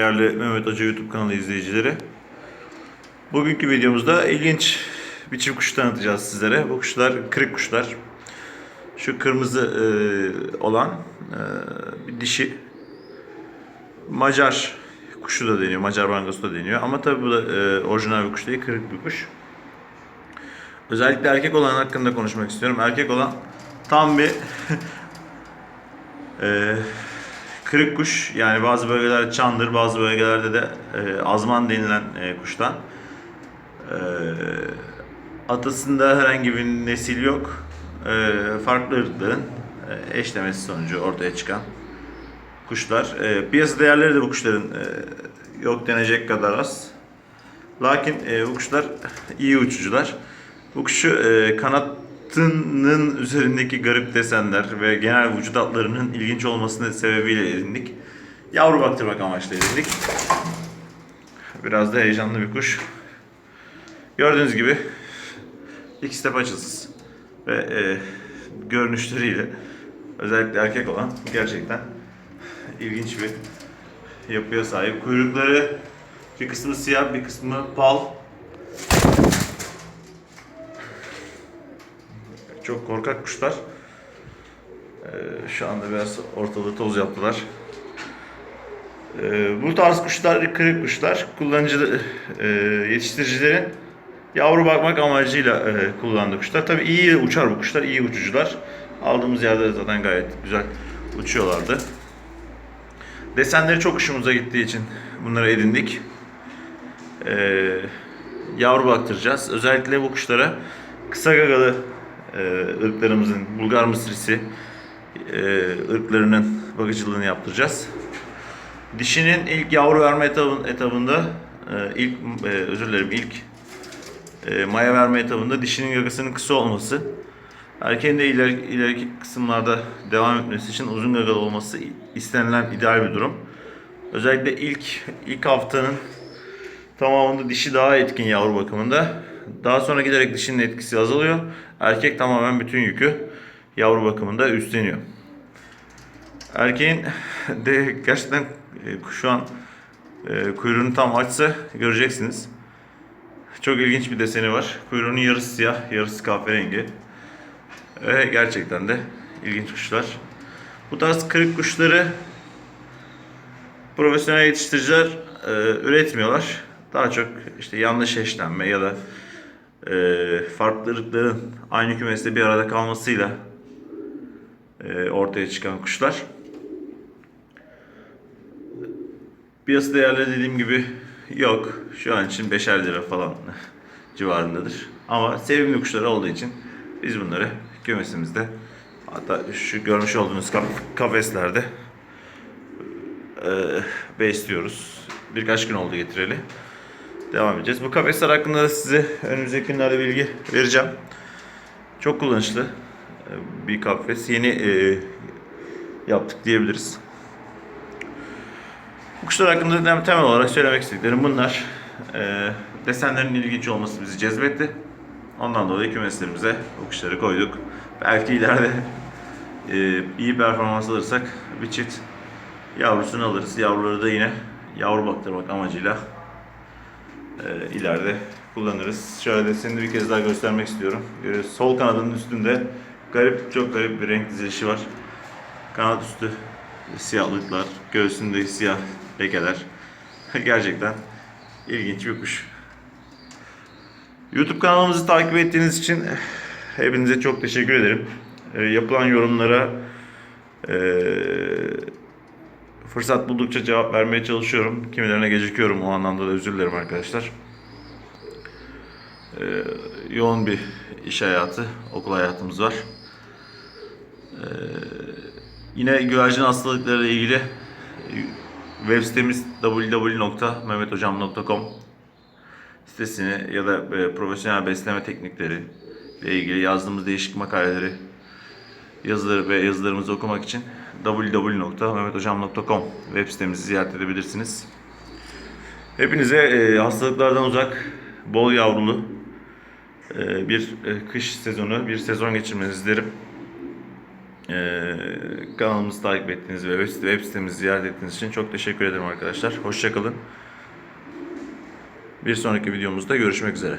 değerli Mehmet Hoca YouTube kanalı izleyicileri. Bugünkü videomuzda ilginç bir çift kuş tanıtacağız sizlere. Bu kuşlar kırık kuşlar. Şu kırmızı e, olan e, bir dişi Macar kuşu da deniyor, Macar bangosu da deniyor. Ama tabii bu da e, orijinal bir kuş değil, kırık bir kuş. Özellikle erkek olan hakkında konuşmak istiyorum. Erkek olan tam bir e, kırık kuş. Yani bazı bölgelerde çandır, bazı bölgelerde de e, azman denilen e, kuştan. E, atasında herhangi bir nesil yok. E, farklı ırkların e, eşlemesi sonucu ortaya çıkan kuşlar. E, piyasa değerleri de bu kuşların e, yok denecek kadar az. Lakin e, bu kuşlar iyi uçucular. Bu kuşu e, kanatının üzerindeki garip desenler ve genel vücut hatlarının ilginç olmasının sebebiyle edindik. Yavru baktırmak amaçlı edindik. Biraz da heyecanlı bir kuş. Gördüğünüz gibi ikisi de paçasız ve e, görünüşleriyle özellikle erkek olan gerçekten ilginç bir yapıya sahip. Kuyrukları bir kısmı siyah, bir kısmı pal. Çok korkak kuşlar. Ee, şu anda biraz ortalığı toz yaptılar. Ee, bu tarz kuşlar kırık kuşlar. Kullanıcı e, yetiştiricilerin yavru bakmak amacıyla e, kullandığı kuşlar. Tabii iyi uçar bu kuşlar, iyi uçucular. Aldığımız yerde de zaten gayet güzel uçuyorlardı. Desenleri çok hoşumuza gittiği için bunları edindik. Ee, yavru baktıracağız. Özellikle bu kuşlara kısa gagalı e, ırklarımızın Bulgar Mısrisi e, ırklarının bakıcılığını yaptıracağız. Dişinin ilk yavru verme etabın, etabında e, ilk e, özür dilerim ilk e, maya verme etabında dişinin gagasının kısa olması erkeğin de iler, ileriki kısımlarda devam etmesi için uzun gagalı olması istenilen ideal bir durum. Özellikle ilk ilk haftanın tamamında dişi daha etkin yavru bakımında. Daha sonra giderek dişinin etkisi azalıyor. Erkek tamamen bütün yükü yavru bakımında üstleniyor. Erkeğin de gerçekten e, şu an e, kuyruğunu tam açsa göreceksiniz. Çok ilginç bir deseni var. Kuyruğunun yarısı siyah, yarısı kahverengi. Ve gerçekten de ilginç kuşlar. Bu tarz kırık kuşları profesyonel yetiştiriciler e, üretmiyorlar. Daha çok işte yanlış eşlenme ya da e, farklı ırkların aynı kümeste bir arada kalmasıyla e, ortaya çıkan kuşlar. Piyasa değerleri dediğim gibi yok. Şu an için 5'er lira falan civarındadır. Ama sevimli kuşlar olduğu için biz bunları kümesimizde hatta şu görmüş olduğunuz kaf- kafeslerde e, besliyoruz. Birkaç gün oldu getireli. Devam edeceğiz. Bu kafesler hakkında da size önümüzdeki günlerde bilgi vereceğim. Çok kullanışlı e, bir kafes. Yeni e, yaptık diyebiliriz. Bu kuşlar hakkında da temel olarak söylemek istediklerim bunlar. E, desenlerin ilginç olması bizi cezbetti. Ondan dolayı kümeslerimize bu kuşları koyduk. Belki ileride e, iyi performans alırsak bir çift yavrusunu alırız. Yavruları da yine yavru baktırmak amacıyla e, ileride kullanırız. Şöyle desenini bir kez daha göstermek istiyorum. Görüyoruz. Sol kanadının üstünde garip, çok garip bir renk dizilişi var. Kanat üstü siyahlıklar, göğsünde siyah lekeler. Gerçekten ilginç bir kuş. YouTube kanalımızı takip ettiğiniz için hepinize çok teşekkür ederim. E, yapılan yorumlara e, fırsat buldukça cevap vermeye çalışıyorum. Kimilerine gecikiyorum o anlamda da özür dilerim arkadaşlar. E, yoğun bir iş hayatı, okul hayatımız var. E, yine güvercin hastalıkları ile ilgili web sitemiz www.mehmethocam.com sitesini ya da e, profesyonel besleme teknikleri ile ilgili yazdığımız değişik makaleleri, yazıları ve yazılarımızı okumak için www.mehmethocam.com web sitemizi ziyaret edebilirsiniz. Hepinize e, hastalıklardan uzak, bol yavrulu e, bir e, kış sezonu, bir sezon geçirmenizi dilerim. Ee, kanalımızı takip ettiğiniz ve web sitemizi ziyaret ettiğiniz için çok teşekkür ederim arkadaşlar. Hoşçakalın. Bir sonraki videomuzda görüşmek üzere.